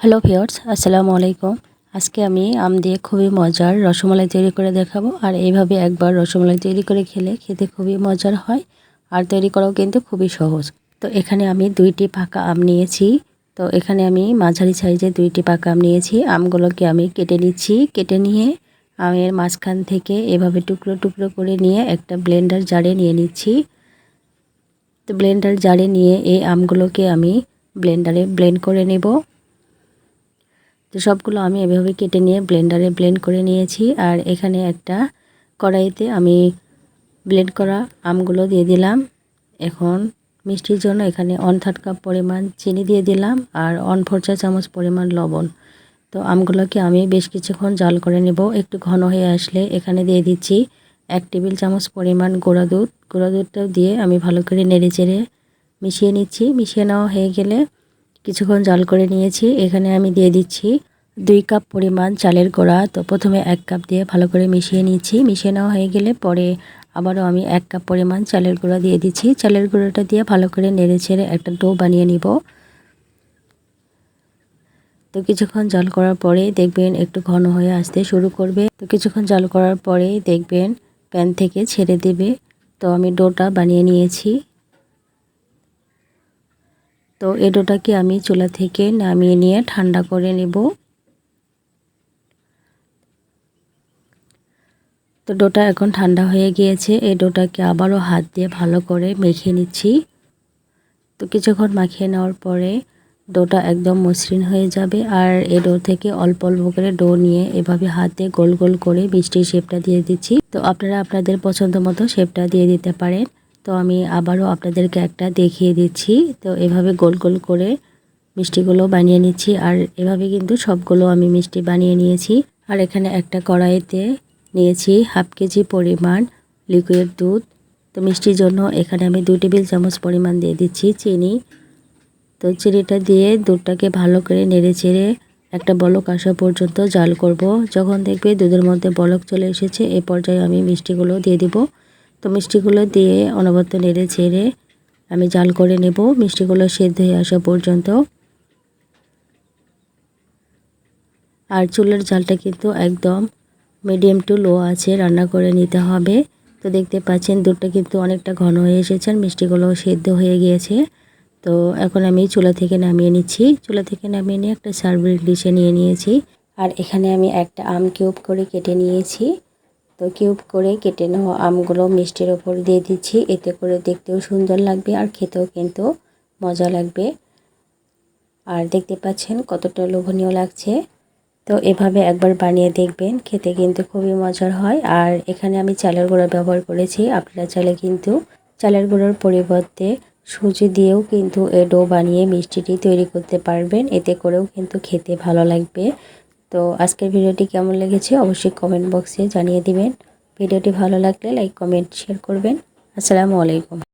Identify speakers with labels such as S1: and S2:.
S1: Hello viewers আসসালামু আলাইকুম আজকে আমি আম দিয়ে খুবই মজার রসমালাই তৈরি করে দেখাবো। আর এইভাবে একবার রসমালাই তৈরি করে খেলে খেতে খুবই মজার হয়। আর তৈরি করাও কিন্তু খুবই সহজ। তো এখানে আমি দুইটি পাকা আম নিয়েছি। তো এখানে আমি মাঝারি সাইজে দুইটি পাকা আম নিয়েছি। আমগুলোকে আমি কেটে নিচ্ছি। কেটে নিয়ে আমের মাঝখান থেকে এভাবে টুকরো টুকরো করে নিয়ে একটা ব্লেন্ডার জারে নিয়ে নিচ্ছি। তো ব্লেন্ডার জারে নিয়ে এই আমগুলোকে আমি ব্লেন্ডারে ব্লেন্ড করে নেব। তো সবগুলো আমি এভাবে কেটে নিয়ে ব্লেন্ডারে ব্লেন্ড করে নিয়েছি। আর এখানে একটা কড়াইতে আমি ব্লেন্ড করা আমগুলো দিয়ে দিলাম। এখন মিষ্টির জন্য এখানে অন থার্ড কাপ পরিমাণ চিনি দিয়ে দিলাম আর অন ফোর চা চামচ পরিমাণ লবণ। তো আমগুলোকে আমি বেশ কিছুক্ষণ জাল করে নেব। একটু ঘন হয়ে আসলে এখানে দিয়ে দিচ্ছি এক টেবিল চামচ পরিমাণ গোড়া দুধ। গোড়া দুধটাও দিয়ে আমি ভালো করে নেড়ে চেড়ে মিশিয়ে নিচ্ছি। মিশিয়ে নেওয়া হয়ে গেলে কিছুক্ষণ জাল করে নিয়েছি। এখানে আমি দিয়ে দিচ্ছি দুই কাপ পরিমাণ চালের গোড়া। তো প্রথমে এক কাপ দিয়ে ভালো করে মিশিয়ে নিচ্ছি। মিশিয়ে নেওয়া হয়ে গেলে পরে আবারও আমি এক কাপ পরিমাণ চালের গুঁড়া দিয়ে দিচ্ছি। চালের গুঁড়োটা দিয়ে ভালো করে নেড়ে ছেড়ে একটা ডো বানিয়ে নিব। তো কিছুক্ষণ জল করার পরে দেখবেন একটু ঘন হয়ে আসতে শুরু করবে। তো কিছুক্ষণ জল করার পরে দেখবেন প্যান থেকে ছেড়ে দেবে। তো আমি ডোটা বানিয়ে নিয়েছি। তো এই ডোটাকে আমি চুলা থেকে নামিয়ে নিয়ে ঠান্ডা করে নেব। তো ডোটা এখন ঠান্ডা হয়ে গিয়েছে, এই ডোটাকে আবারও হাত দিয়ে ভালো করে মেখে নিচ্ছি। তো কিছুক্ষণ মাখিয়ে নেওয়ার পরে ডোটা একদম মসৃণ হয়ে যাবে আর এই ডো থেকে অল্প অল্প করে ডো নিয়ে এভাবে হাতে গোল গোল করে মিষ্টির শেপটা দিয়ে দিচ্ছি। তো আপনারা আপনাদের পছন্দ মতো শেপটা দিয়ে দিতে পারেন। তো আমি আবারও আপনাদেরকে একটা দেখিয়ে দিচ্ছি। তো এভাবে গোল গোল করে মিষ্টিগুলো বানিয়ে নিচ্ছি আর এভাবে কিন্তু সবগুলো আমি মিষ্টি বানিয়ে নিয়েছি। আর এখানে একটা কড়াইতে নিয়েছি হাফ কেজি পরিমাণ লিকুইড দুধ। তো মিষ্টির জন্য এখানে আমি দুই টেবিল চামচ পরিমাণ দিয়ে দিচ্ছি চিনি। তো চিনিটা দিয়ে দুধটাকে ভালো করে নেড়ে চেড়ে একটা বলক আসা পর্যন্ত জাল করব। যখন দেখবে দুধের মধ্যে বলক চলে এসেছে, এ পর্যায়ে আমি মিষ্টিগুলো দিয়ে দিব। তো মিষ্টিগুলো দিয়ে অনবরত নেড়ে ছেড়ে আমি জাল করে নেব। মিষ্টিগুলো সেদ্ধ হয়ে আসা পর্যন্ত। আর চুলের জালটা কিন্তু একদম মিডিয়াম টু লো আছে, রান্না করে নিতে হবে। তো দেখতে পাচ্ছেন দুধটা কিন্তু অনেকটা ঘন হয়ে এসেছে মিষ্টিগুলো সেদ্ধ হয়ে গিয়েছে। তো এখন আমি চুলা থেকে নামিয়ে নিচ্ছি। চুলা থেকে নামিয়ে নিয়ে একটা সার্ভিং ডিশে নিয়ে নিয়েছি। আর এখানে আমি একটা আম কিউব করে কেটে নিয়েছি। তো কিউব করে কেটে নেওয়া আমগুলো মিষ্টির ওপর দিয়ে দিচ্ছি। এতে করে দেখতেও সুন্দর লাগবে আর খেতেও কিন্তু মজা লাগবে। আর দেখতে পাচ্ছেন কতটা লোভনীয় লাগছে। তো এভাবে একবার বানিয়ে দেখবেন, খেতে কিন্তু খুবই মজার হয়। আর এখানে আমি চালের গুঁড়া ব্যবহার করেছি। আপনারা চালে কিন্তু চালের গুঁড়োর পরিবর্তে সুজি দিয়েও কিন্তু এ ডো বানিয়ে মিষ্টিটি তৈরি করতে পারবেন। এতে করেও কিন্তু খেতে ভালো লাগবে। তো আজকের ভিডিওটি কেমন লেগেছে অবশ্যই কমেন্ট বক্সে জানিয়ে দিবেন। ভিডিওটি ভালো লাগলে লাইক কমেন্ট শেয়ার করবেন। আসসালামু আলাইকুম।